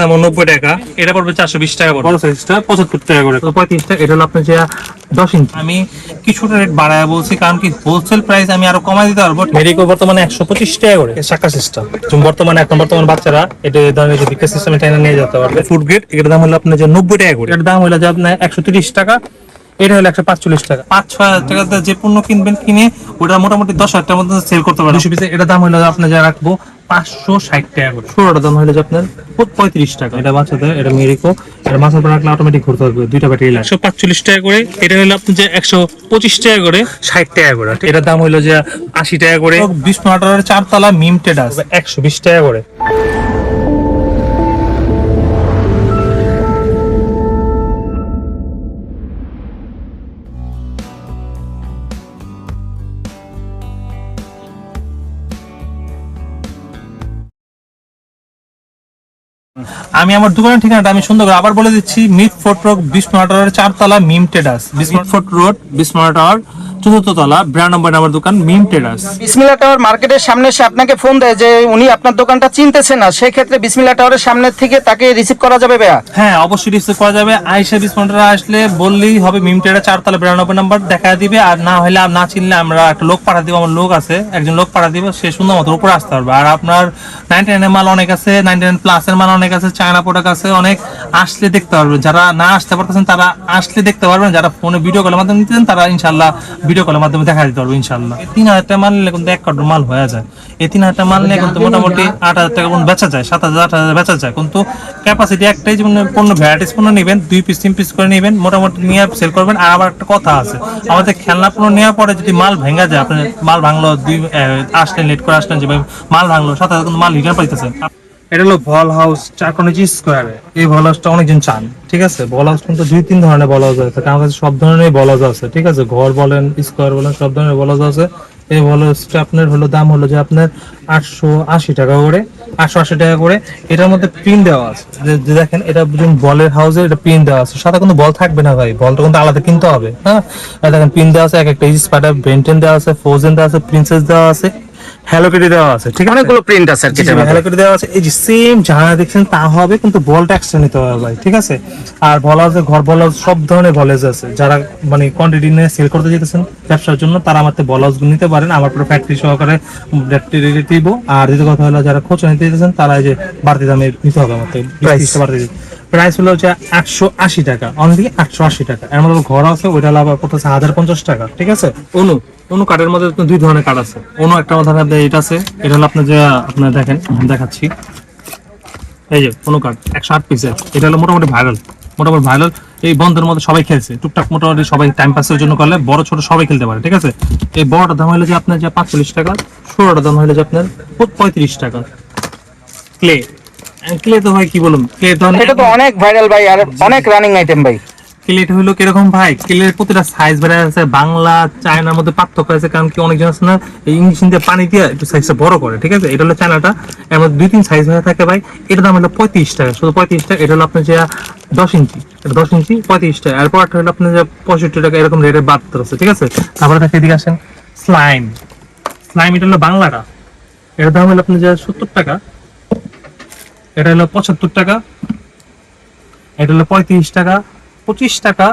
দাম নব্বই টাকা। এটা পড়বে চারশো বিশ টাকা বড় সাইজটা পঁচাত্তর টাকা করে। পঁয়ত্রিশ টাকা। এটা হলো আপনার যে দশ ইঞ্চি। আমি কিছুটা রেট বাড়ায় বলছি কারণ কি হোলসেল প্রাইস আমি আরও কমাই দিতে পারব। মেরিকো বর্তমানে একশো পঁচিশ টাকা করে। শাখা সিস্টেম বর্তমানে এখন বর্তমান বাচ্চারা এটা এই ধরনের যদি সিস্টেমে টাইনা নিয়ে যেতে পারবে। ফুড গ্রেড এটার দাম হলো আপনার যে নব্বই টাকা করে। এটার দাম হলো যে আপনার একশো তিরিশ টাকা। এটা হলো একশো পাঁচচল্লিশ টাকা। পাঁচ ছয় হাজার টাকাতে যে পণ্য কিনবেন কিনে ওটা মোটামুটি দশ হাজার টাকার মধ্যে সেল করতে পারবেন। দুশো পিসে এটা দাম হলো আপনার যা রাখব পাঁচশো ষাট টাকা করে। ষোলোটা দাম হলো যে আপনার পঁয়ত্রিশ টাকা। এটা বাচ্চাদের এটা মেরিকো এটা মাছের পর রাখলে অটোমেটিক ঘুরতে হবে দুইটা ব্যাটারি লাগে একশো পাঁচচল্লিশ টাকা করে এটা হলো আপনার যে একশো পঁচিশ টাকা করে ষাট টাকা করে। এটার দাম হলো যে আশি টাকা করে। আটার চারতলা মিম টেডাস একশো বিশ টাকা করে। আমি আমার দোকানের ঠিকানাটা আমি সুন্দর করে আবার বলে দিচ্ছি মিট ফোর্ট রোড বিষ্ণু টাওয়ার চারতলা মিম টেডাস Bishnu fort road Bishnu tower চতুর্থ তলা নম্বর দোকান মিম ট্রেডার্স বিসমিল্লা টাওয়ার মার্কেটের সামনে এসে আপনাকে ফোন দেয় যে উনি আপনার দোকানটা চিনতেছে না সেই ক্ষেত্রে বিসমিল্লা টাওয়ারের সামনে থেকে তাকে রিসিভ করা যাবে ভাইয়া। হ্যাঁ অবশ্যই রিসিভ করা যাবে। আসলে বললেই হবে মিম চারতলা নম্বর নাম্বার দেখা দিবে। আর না হলে না চিনলে আমরা একটা লোক পাঠা দিব আমার লোক আছে একজন লোক পাঠা দিব সে সুন্দর মতো উপরে আসতে পারবে। আর আপনার নাইনটি নাইনের মাল অনেক আছে নাইনটি নাইন প্লাসের মাল অনেক আছে চায়না প্রোডাক্ট আছে অনেক আসলে দেখতে পারবেন। যারা না আসতে পারতেছেন তারা আসলে দেখতে পারবেন। যারা ফোনে ভিডিও কলের মাধ্যমে নিতেন তারা ইনশাল্লাহ ভিডিও কলের মাধ্যমে দেখা দিতে পারব ইনশাল্লাহ তিন হাজার টাকা মাল নিলে কিন্তু এক কার্টন মাল হয়ে যায়। এই তিন হাজার টাকা মাল নিয়ে কিন্তু মোটামুটি আট হাজার টাকা পর্যন্ত বেচা যায় সাত হাজার আট হাজার বেচা যায়। কিন্তু ক্যাপাসিটি একটাই যেমন পণ্য ভ্যারাইটিস পণ্য নেবেন দুই পিস তিন পিস করে নেবেন মোটামুটি নিয়ে সেল করবেন। আর আবার একটা কথা আছে আমাদের খেলনা পণ্য নেওয়ার পরে যদি মাল ভেঙে যায় আপনি মাল ভাঙলো দুই আসলেন লেট করে আসলেন যে মাল ভাঙলো সাথে সাথে কিন্তু মাল রিটার্ন পাইতেছেন। এটা হলো বল হাউস চারকোনা স্কোয়ারে এই বল হাউসটা অনেকজন চান, ঠিক আছে? বল হাউস কিন্তু দুই, তিন ধরনের বল হাউস আছে আমার কাছে সব ধরনের বল হাউস আছে, ঠিক আছে? ঘর বলেন স্কোয়ার বলেন, সব ধরনের বল হাউস আছে। এই বল হাউসটা আপনার হলো, দাম হলো যে আপনার আটশো আশি টাকা করে, আটশো আশি টাকা করে। এটার মধ্যে পিন দেওয়া আছে। যে- দেখেন, এটা যেমন বলের হাউসে এটা পিন দেওয়া আছে। সাথে কিন্তু বল থাকবে না ভাই। বলটা কিন্তু আলাদা কিনতে হবে হ্যাঁ? দেখেন পিন দেওয়া আছে, এক একটা স্পাইডার বেন্টেন দেওয়া আছে ফোজেন দেওয়া আছে প্রিন্সেস দেওয়া আছে। হ্যালো কেটে দেওয়া আছে ঠিক আছে? অনেকগুলো প্রিন্ট আছে আর কি এটার মধ্যে। দেওয়া আছে। এই যে সেম যাহা দেখছেন তা হবে কিন্তু বলটা এক্সট্রা নিতে হবে ভাই ঠিক আছে? আর বল ঘর সব ধরনের আছে। যারা মানে কোয়ান্টিটি নিয়ে সেল করতে যেতেছেন ব্যবসার জন্য তারা আমার বল নিতে পারেন। আমার পুরো ফ্যাক্টরি সহকারে দিব। আর দ্বিতীয় কথা হলো যারা খোঁজ নিতে যেতেছেন তারা এই যে বাড়তি দামে নিতে হবে বাড়তি প্রাইস হলো হচ্ছে একশো আশি টাকা। অনলি একশো আশি টাকা। এর মধ্যে ঘর আছে ওইটা পড়তেছে হাজার পঞ্চাশ টাকা ঠিক আছে? অনু অনু কাঠের মধ্যে দুই ধরনের কাঠ আছে। অনু একটা ধরেন আপনার এটা আছে। এটা হলো আপনার যে, আপনার দেখেন দেখাচ্ছি। এই যে অনু কাঠ একশো আট পিসের। এটা হলো মোটামুটি ভাইরাল মোটামুটি ভাইরাল এই বন্ধের মধ্যে সবাই খেলছে। টুকটাক মোটামুটি সবাই টাইম পাসের জন্য করলে বড়, ছোট সবাই খেলতে পারে, ঠিক আছে? এই বড়টার দাম হলো যে আপনার যে পাঁচচল্লিশ টাকা ষোলোটার দাম হলো যে আপনার পঁয়ত্রিশ টাকা। ক্লে ক্লে তো ভাই কি বলুন? ক্লে তো অনেক ভাইরাল ভাই, আর অনেক রানিং আইটেম ভাই। ক্লেট হলো কীরকম ভাই? ক্লের প্রতিটা সাইজ বেড়ে আছে, বাংলা চায়নার মধ্যে পার্থক্য আছে, কারণ কি অনেকজন আছে না, এই ইংলিশ দিয়ে পানি দিয়ে একটু সাইজটা বড় করে, ঠিক আছে? এটা হলো চায়নাটা এর মধ্যে দুই তিন সাইজ হয়ে থাকে ভাই। এটার দাম হলো পঁয়ত্রিশ টাকা। শুধু পঁয়ত্রিশ টাকা, এটা হলো আপনার যে দশ ইঞ্চি। এটা দশ ইঞ্চি, পঁয়ত্রিশ টাকা। এরপর একটা হলো আপনার যে পঁয়ষট্টি টাকা, এরকম রেটের বাদ আছে, ঠিক আছে? তারপরে দেখে এদিকে আসেন স্লাইম স্লাইম এটা হলো বাংলাটা। এটার দাম হলো আপনার যে সত্তর টাকা। এটা হলো পঁচাত্তর টাকা। এটা হলো পঁয়ত্রিশ টাকা। পঁচিশ টাকা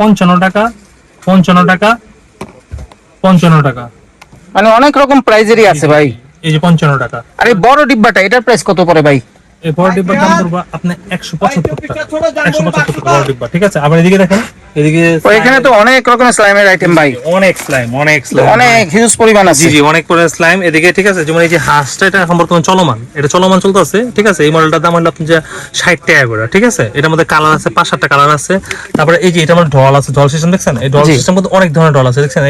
পঞ্চান্ন টাকা পঞ্চান্ন টাকা পঞ্চান্ন টাকা। মানে অনেক রকম প্রাইজেরই আছে ভাই। এই যে পঞ্চান্ন টাকা। আরে এই বড় ডিব্বাটা এটার প্রাইস কত পড়ে ভাই? এই বড় ডিব্বার দাম পড়বে আপনি একশো পঁচাত্তর টাকা। একশো পঁচাত্তর টাকা বড় ডিব্বা ঠিক আছে? আবার এদিকে দেখেন। এদিকে এখানে তো অনেক রকমের স্লাইমের আইটেম ভাই। অনেক স্লাইম অনেক স্লাইম অনেক হিউজ পরিমাণ আছে। জি জি অনেক করে স্লাইম এদিকে ঠিক আছে যেমন এই যে হাঁসটা এটা এখন বর্তমানে চলমান। এটা চলমান চলতেছে ঠিক আছে এই মডেলটার দাম হলো আপনি যে ষাট টাকা করে ঠিক আছে? এটার মধ্যে কালার আছে পাঁচ সাতটা কালার আছে। তারপরে এই যে এটা আমার ঢল আছে ঢল সিস্টেম দেখছেন? এই ঢল সিস্টেম অনেক ধরনের ঢল আছে দেখছেন?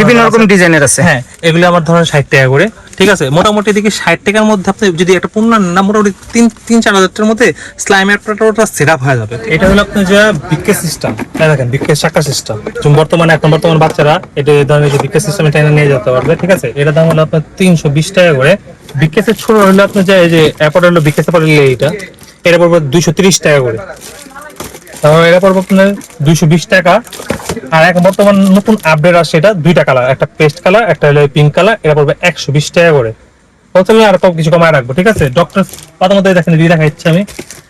বিভিন্ন রকম ডিজাইনের আছে। হ্যাঁ এগুলো আমার ধরেন ষাট টাকা করে। ঠিক আছে? মোটামুটি এদিকে ষাট টাকার মধ্যে আপনি যদি একটা নেন, না, মোটামুটি তিন তিন, চার হাজার মধ্যে স্লাইম সেট আপ হয়ে যাবে। এটা হলো আপনি যে বিকেস সিস্টেম দেখেন বিকেস শাখা সিস্টেম বর্তমানে এখন বর্তমান বাচ্চারা, এটা ধরনের যে বিকেস সিস্টেমে টাইনা নিয়ে যেতে পারবে, ঠিক আছে? এটা দাম হলো আপনার তিনশো বিশ টাকা করে। বিকেসের ছোট হলো আপনার যে অ্যাপল হলো বিকেস অ্যাপল এইটা। এটা পড়বে দুইশো তিরিশ টাকা করে। তারপর এটা পড়বে আপনার দুইশো বিশ টাকা। আর এখন বর্তমান নতুন আপডেট আসছে এটা দুইটা কালার একটা পেস্ট কালার একটা হলো পিঙ্ক কালার এটা পড়বে একশো বিশ টাকা করে। হোলসেলে আর কম কিছু কমায় রাখব, ঠিক আছে? ডক্টর কথা মতো দেখেন দিয়ে দেখা ইচ্ছে আমি।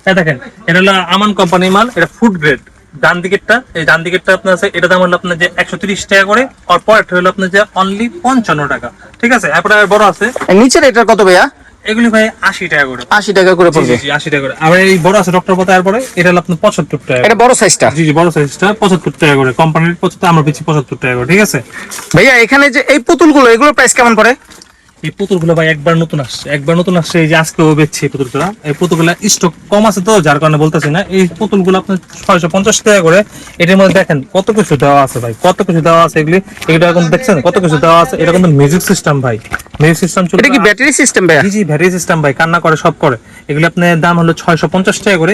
এই দেখেন, এটা হলো আমান কোম্পানির মাল এটা ফুড গ্রেড ডান দিকেরটা, এই ডান দিকেরটা আপনার আছে এটা দাম হলো আপনার যে একশো তিরিশ টাকা করে, আর পরেরটা হলো আপনার যে অনলি পঞ্চান্ন টাকা, ঠিক আছে? এরপরে বড় আছে। নিচের এটার কত ভাইয়া? এগুলি ভাই আশি টাকা করে। আশি টাকা করে পড়বে। জি, টাকা করে। আর এই বড় আছে ডক্টর এরপরে এটা হলো আপনার পঁচাত্তর টাকা এটা বড় সাইজটা জি জি বড় সাইজটা পঁচাত্তর টাকা করে। কোম্পানির আমরা টাকা করে ঠিক আছে? ভাইয়া এখানে যে এই পুতুলগুলো এগুলোর প্রাইস কেমন পড়ে? এই পুতুলগুলো ভাই একবার নতুন আসছে। একবার নতুন আসছে এই যে আজকে ও বেচছে এই পুতুলগুলো এই পুতুলগুলো স্টক কম আছে তো যার কারণে বলতেছি না। এই পুতুলগুলো আপনার ছয়শো পঞ্চাশ টাকা করে। এটার মধ্যে দেখেন কত কিছু দেওয়া আছে ভাই কত কিছু দেওয়া আছে এগুলি। এগুলো এখন দেখছেন? কত কিছু দেওয়া আছে? এটা কিন্তু মিউজিক সিস্টেম ভাই। মিউজিক সিস্টেম চলবে এটা কি ব্যাটারি সিস্টেম ভাই জি জি ব্যাটারি সিস্টেম ভাই কান্না করে সব করে। এগুলো আপনার দাম হলো ছয়শো পঞ্চাশ টাকা করে।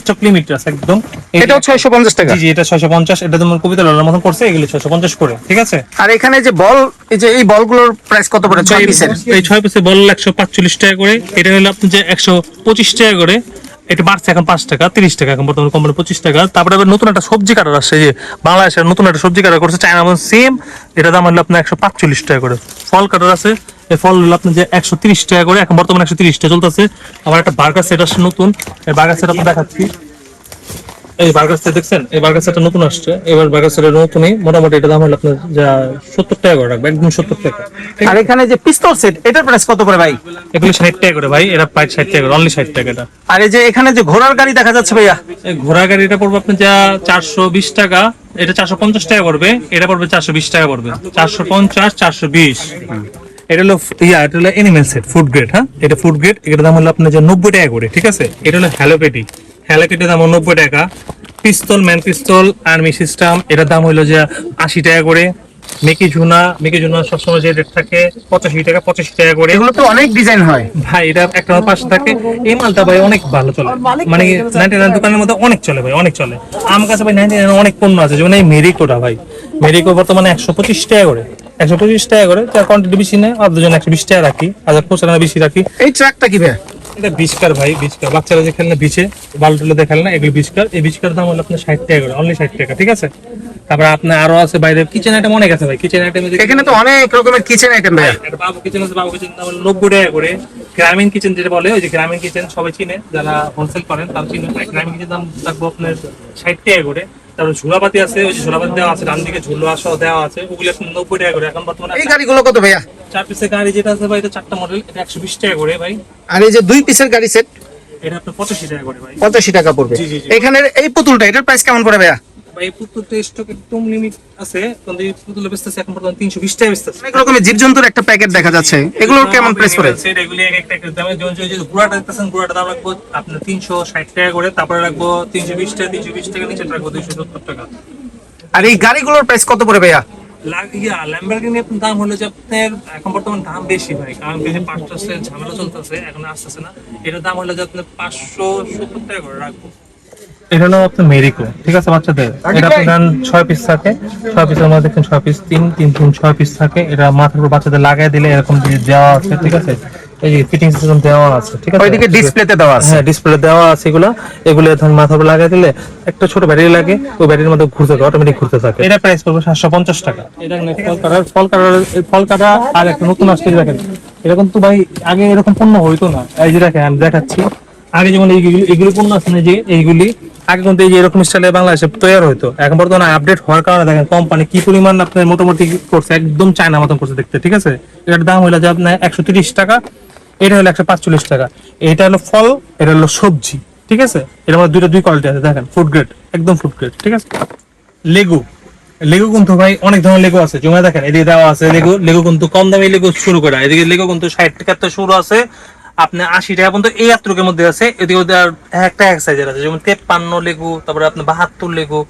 স্টক লিমিট আছে একদম। এটাও ছয়শো পঞ্চাশ টাকা? জি জি এটা ছয়শো পঞ্চাশ এটা তোমার কবিতা ললার মতন করছে এগুলি ছয়শো পঞ্চাশ করে ঠিক আছে? আর এখানে যে বল এই যে এই বলগুলোর প্রাইস কত পড়ে? ছয় পিসের এই ছয় পিসের বল একশো পাঁচচল্লিশ টাকা করে এটা হলো আপনি যে একশো পঁচিশ টাকা করে। এটা বাড়ছে এখন পাঁচ টাকা, তিরিশ টাকা এখন বর্তমানে কোম্পানি পঁচিশ টাকা। তারপরে আবার নতুন একটা সবজি কাটার আসছে যে বাংলাদেশের নতুন একটা সবজি কাটার করছে, চায়না সেম এটা দাম হলো আপনার একশো পাঁচচল্লিশ টাকা করে। ফল কাটার আছে, এই ফল হলো আপনার যে একশো তিরিশ টাকা করে, এখন বর্তমানে একশো তিরিশ টাকা চলতেছে। আবার একটা বার্গার সেট আসছে নতুন, এই বার্গার সেট আপনার দেখাচ্ছি। এই বার্গার দেখছেন? এই বার্গার সেটটা নতুন আসছে। এবার বার্গার সেটের নতুনই। মোটামুটি এটা দাম হলো আপনার যা সত্তর টাকা করে রাখবে একদম সত্তর টাকা। আর এখানে যে পিস্তল সেট এটার প্রাইস কত করে ভাই? এগুলো ষাট টাকা করে ভাই এরা প্রায় ষাট টাকা করে অনলি ষাট টাকা এটা। আর এই যে এখানে যে ঘোড়ার গাড়ি দেখা যাচ্ছে ভাইয়া? এই ঘোড়া গাড়িটা পড়বে আপনার যা চারশো বিশ টাকা এটা চারশো পঞ্চাশ টাকা পড়বে এটা পড়বে চারশো বিশ টাকা পড়বে। চারশো পঞ্চাশ চারশো বিশ। এটা হলো ইয়া এটা হলো এনিমেল সেট ফুড গ্রেড হ্যাঁ? এটা ফুড গ্রেড এটার দাম হলো আপনার যে নব্বই টাকা করে ঠিক আছে? এটা হলো হ্যালোপেটি হ্যালোপেটির দাম নব্বই টাকা। পিস্তল ম্যান পিস্তল আর্মি সিস্টেম এটার দাম হলো যে আশি টাকা করে। মেকি ঝুনা মেকি ঝুনা সবসময় যে রেট থাকে পঁচাশি টাকা পঁচাশি টাকা করে। এগুলো তো অনেক ডিজাইন হয়। ভাই এটা একটা পাশে থাকে। এই মালটা ভাই অনেক ভালো চলে। মানে নাইনটি নাইন দোকানের মধ্যে অনেক চলে ভাই অনেক চলে। আমার কাছে ভাই নাইনটি নাইন অনেক পণ্য আছে যেমন এই মেরিকোটা ভাই। মেরিকো বর্তমানে একশো পঁচিশ টাকা করে। একশো পঁচিশ টাকা করে যার কোয়ান্টিটি বেশি নেই আর দুজন একশো বিশ টাকা রাখি হাজার পঁচানো বেশি রাখি। এই ট্রাকটা কি ভাইয়া এটা বিচকার ভাই বিচকার বাচ্চারা যে খেলে না বিচে বালটুলে দিয়ে খেলে না এগুলো বিচকার এই বিচকার দাম হলো আপনার ষাট টাকা করে অনলি ষাট টাকা ঠিক আছে? তারপরে আপনার আরও আছে বাইরে কিচেন আইটেম অনেক আছে ভাই। কিচেন আইটেম এখানে তো অনেক রকমের কিচেন আইটেম ভাইয়া একটা বাবু কিচেন আছে বাবু কিচেন দাম হলো নব্বই টাকা করে। গ্রামীণ কিচেন যেটা বলে ওই যে গ্রামীণ কিচেন সবাই চিনে। যারা হোলসেল করেন তারা চিনে। গ্রামীণ কিচেন দাম থাকব আপনার ষাট টাকা করে। তারপর ঝুলাপাতি আছে ওই ঝুলাপাতি দেওয়া আছে ডান দিকে ঝুলো আসা দেওয়া আছে ওগুলো এখন নব্বই টাকা করে। এখন বর্তমানে এই গাড়িগুলো কত ভাইয়া? চার পিসের গাড়ি যেটা আছে ভাই এটা চারটা মডেল এটা একশো বিশ টাকা করে ভাই। আর এই যে দুই পিসের গাড়ি সেট এটা আপনার পঁচাশি টাকা করে ভাই। পঁচাশি টাকা পড়বে। জি, জি, জি। এখানে এই পুতুলটা এটার প্রাইস কেমন পড়ে ভাইয়া? ভাই এই পুতুলটা স্টক একদম লিমিট আছে কিন্তু এই পুতুলটা বেচতেছে এখন পর্যন্ত তিনশো বিশ টাকা বেচতেছে। অনেক রকমের জীবজন্তুর একটা প্যাকেট দেখা যাচ্ছে। এগুলোর কেমন প্রাইস পড়ে? এগুলি এক একটা একটা দামে যেমন যে গুড়াটা দেখতেছেন গুড়াটা দাম রাখব আপনার তিনশো ষাট টাকা করে তারপরে রাখব তিনশো বিশ টাকা তিনশো বিশ টাকা নিচে রাখব দুইশো সত্তর টাকা। আর এই গাড়িগুলোর প্রাইস কত পড়ে ভাইয়া? লাগ- ইয়া ল্যাম্বরগিনি দাম হলো যে আপনার এখন বর্তমান দাম বেশি ভাই কারণ বেশি পাঁচটা ঝামেলা চলতেছে এখন আসতেছে না। এটার দাম হলো যে আপনার পাঁচশো সত্তর টাকা করে রাখব। এটা হলো আপনার মেরিকো ঠিক আছে বাচ্চাদের? এটা আপনার ছয় পিস থাকে ছয় পিসের মধ্যে দেখেন ছয় পিস তিন তিন তিন ছয় পিস থাকে। এটা মাথার উপর বাচ্চাদের লাগাই দিলে এরকম দেওয়া আছে ঠিক আছে? এই যে ফিটিং সিস্টেম দেওয়া আছে ঠিক আছে? ওইদিকে ডিসপ্লেতে দেওয়া আছে। হ্যাঁ ডিসপ্লে দেওয়া আছে এগুলো। এগুলো ধরুন মাথার উপর লাগাই দিলে একটা ছোট ব্যাটারি লাগে ওই ব্যাটারির মধ্যে ঘুরতে থাকে অটোমেটিক ঘুরতে থাকে। এটা প্রাইস পড়বে সাতশো পঞ্চাশ টাকা। এটা ফল কাটার ফল কাটার ফল কাটা আর একটা নতুন আসছে দেখেন। এরকম তো ভাই আগে এরকম পণ্য হইতো না। এই যে দেখেন আমি দেখাচ্ছি। আগে যেমন এইগুলি পণ্য আছে না যে এইগুলি, আগে কিন্তু এই যে এরকম স্টাইলে বাংলাদেশে তৈরি হইতো। এখন বর্তমানে আপডেট হওয়ার কারণে দেখেন কোম্পানি কি পরিমাণ আপনার মোটামুটি করছে, একদম চায়না মতন করছে দেখতে, ঠিক আছে? এটার দাম হলো যে আপনার একশো তিরিশ টাকা, এটা হলো একশো পাঁচচল্লিশ টাকা। এটা হলো ফল, এটা হলো সবজি, ঠিক আছে? এটার মধ্যে দুইটা দুই কোয়ালিটি আছে, দেখেন ফুড গ্রেড একদম ফুড গ্রেড ঠিক আছে? লেগু লেগু কিন্তু ভাই অনেক ধরনের লেগু আছে জমা দেখেন, এদিকে দেওয়া আছে লেগু লেগু কিন্তু কম দামে লেগু শুরু করা, এদিকে লেগু কিন্তু ষাট টাকা থেকে শুরু আছে আপনি আশি টাকা পর্যন্ত এই আত্রকের মধ্যে আছে এদিকে একটা এক সাইজের আছে যেমন তেপ্পান্ন লেগু তারপরে আপনার বাহাত্তর লেগু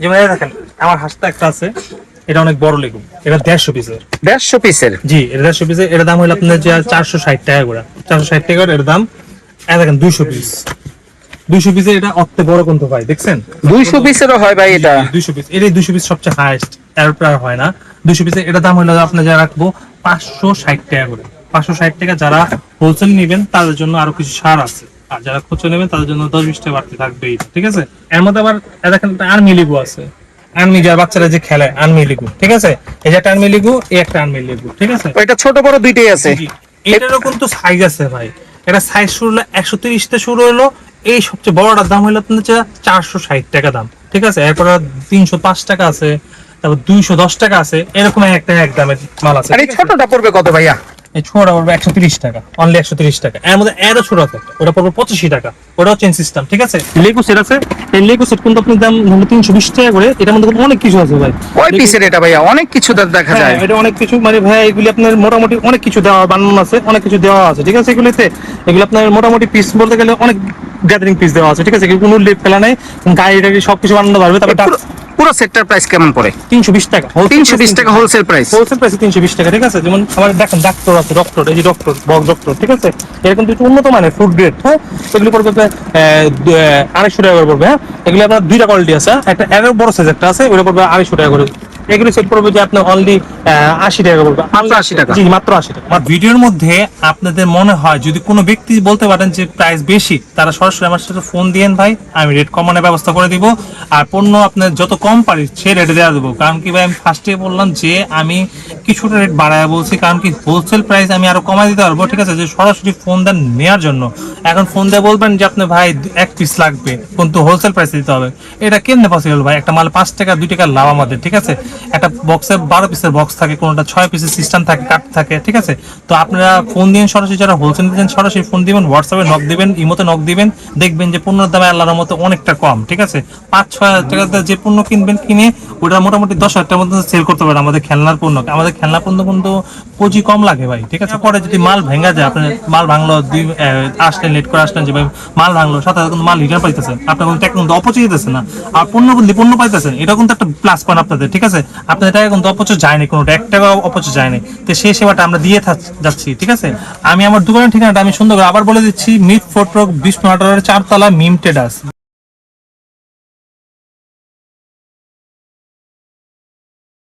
যেমন দেখেন আমার হাসতে একটা আছে এটা অনেক বড় লেগু এটা দেড়শো পিসের দেড়শো পিসের জি এটা দেড়শো পিসের এটার দাম হলো আপনার যে চারশো ষাট টাকা করে চারশো ষাট টাকা এর দাম এই দেখেন দুইশো পিস দুইশো পিসের এটা অত বড় কিন্তু ভাই দেখছেন? দুইশো পিসেরও হয় ভাই এটা? দুইশো পিস এটাই দুইশো পিস সবচেয়ে হাইস্ট এর উপর আর হয় না। দুইশো পিসের এটা দাম হলো আপনার যা রাখব পাঁচশো ষাট টাকা করে। পাঁচশো ষাট টাকা যারা হোলসেল নেবেন তাদের জন্য আরও কিছু ছাড় আছে। আর যারা খুচরো নেবেন তাদের জন্য দশ বিশ টাকা বাড়তে থাকবেই ঠিক আছে? এর মধ্যে আবার দেখেন আর্মি লিগু আছে। আর্মি যার বাচ্চারা যে খেলে আর্মি লিগু ঠিক আছে? এই যে একটা আর্মি লিগু এই একটা আর্মি লিগু ঠিক আছে? ওইটা ছোট বড় দুইটাই আছে। এটারও কিন্তু সাইজ আছে ভাই। এটা সাইজ শুরু হলো একশো তিরিশতে শুরু হলো। এই সবচেয়ে বড়টার দাম হলো আপনার চারশো ষাট টাকা দাম ঠিক আছে? এরপর তিনশো পাঁচ টাকা আছে তারপর দুইশো দশ টাকা আছে। এরকম একটা এক দামের মাল আছে? ছোটটা পড়বে কত ভাইয়া? এই ছোটটা পড়বে একশো তিরিশ টাকা অনলি একশো তিরিশ টাকা। এর মধ্যে এরও আছে একটা। ওটা পড়বে পঁচাশি টাকা ওটাও চেন সিস্টেম ঠিক আছে? সেট আছে এই সেট কিন্তু আপনার দাম হলো তিনশো বিশ টাকা করে এটার মধ্যে অনেক কিছু আছে ভাই। কয় পিসের এটা ভাইয়া? অনেক কিছু দেখা হ্যাঁ যায়। এটা অনেক কিছু মানে ভাই এগুলি আপনার মোটামুটি অনেক কিছু দেওয়া বানানো আছে অনেক কিছু দেওয়া আছে ঠিক আছে এগুলিতে? এগুলো আপনার মোটামুটি পিস বলতে গেলে অনেক গ্যাদারিং পিস দেওয়া আছে ঠিক আছে? কোনো লেপ ফেলা নেই গাড়ি টাড়ি সবকিছু বানানো পারবে তারপর পুরো- সেটটার প্রাইস কেমন পড়ে? তিনশো বিশ টাকা তিনশো বিশ টাকা হোলসেল প্রাইস হোলসেল প্রাইস তিনশো বিশ টাকা ঠিক আছে? যেমন আমাদের দেখেন ডাক্তার আছে ডক্টর এই যে ডক্টর বক ডক্টর ঠিক আছে? এরকম দুটো উন্নত মানের ফুড গ্রেড হ্যাঁ? এগুলো পড়বে আড়াইশো টাকা করে পড়বে হ্যাঁ? এগুলো আপনার দুইটা কোয়ালিটি আছে হ্যাঁ? একটা এর বড় সাইজ একটা আছে ওটা পড়বে আড়াইশো টাকা করে। এগুলো সেট পড়বে যে আপনার অনলি আশি টাকা পড়বে মাত্র 80 টাকা? জি মাত্র আশি টাকা। ভিডিওর মধ্যে আপনাদের মনে হয় যদি কোনো ব্যক্তি বলতে পারেন যে প্রাইস বেশি তারা সরাসরি আমার সাথে ফোন দিয়েন ভাই আমি রেট কমানোর ব্যবস্থা করে দিব। আর পণ্য আপনার যত কম পারি সে রেটে দেওয়া দেবো। কারণ কি ভাই আমি ফার্স্টে বললাম যে আমি কিছুটা রেট বাড়ায় বলছি কারণ কি হোলসেল প্রাইস আমি আরও কমাই দিতে পারব ঠিক আছে? যে সরাসরি ফোন দেন নেওয়ার জন্য। এখন ফোন দিয়ে বলবেন যে আপনি ভাই এক পিস লাগবে কিন্তু হোলসেল প্রাইসে দিতে হবে। এটা কেমনে পসিবল ভাই? একটা মাল পাঁচ টাকা দুই টাকা লাভ আমাদের ঠিক আছে? একটা বক্সে বারো পিসের বক্স থাকে, কোনোটা ছয় পিসের সিস্টেম থাকে কাট থাকে, ঠিক আছে? তো আপনারা ফোন দিন সরাসরি, যারা হোলসেল দিচ্ছেন সরাসরি ফোন দিবেন হোয়াটসঅ্যাপে নক দিবেন ইমোতে নক দিবেন, দেখবেন যে পণ্যের দামে আল্লাহর মতো অনেকটা কম, ঠিক আছে? পাঁচ, ছয় হাজার টাকাতে যে পণ্য কিনবেন, কিনে ওটা মোটামুটি দশ হাজার টাকার মধ্যে সেল করতে পারেন আমাদের খেলনার পণ্য। আমাদের খেলনা পণ্য কিন্তু পুঁজি কম লাগে ভাই, ঠিক আছে? পরে যদি মাল ভেঙা যায়, আপনার মাল ভাঙলো, দুই আসলেন লেট করে আসলেন যে ভাই মাল ভাঙলো সাথে কিন্তু মাল রিটার্ন পাইতেছেন। আপনার কোনো টাকা কিন্তু অপচয় দিতেছে না। আর পণ্য বদলি পণ্য পাইতেছেন এটা কিন্তু একটা প্লাস পয়েন্ট আপনাদের, ঠিক আছে? আপনাদের টাকা কিন্তু অপচয় যায়নি, কোনোটা। একটা অপচয় যায়নি। তো সেই সেবাটা আমরা দিয়ে যাচ্ছি, ঠিক আছে? আমি আমার দোকানের ঠিকানাটা আমি সুন্দর করে আবার বলে দিচ্ছি মিট ফোর্ট বিষ্ণু আটারের চারতলা মিম ট্রেডার্স।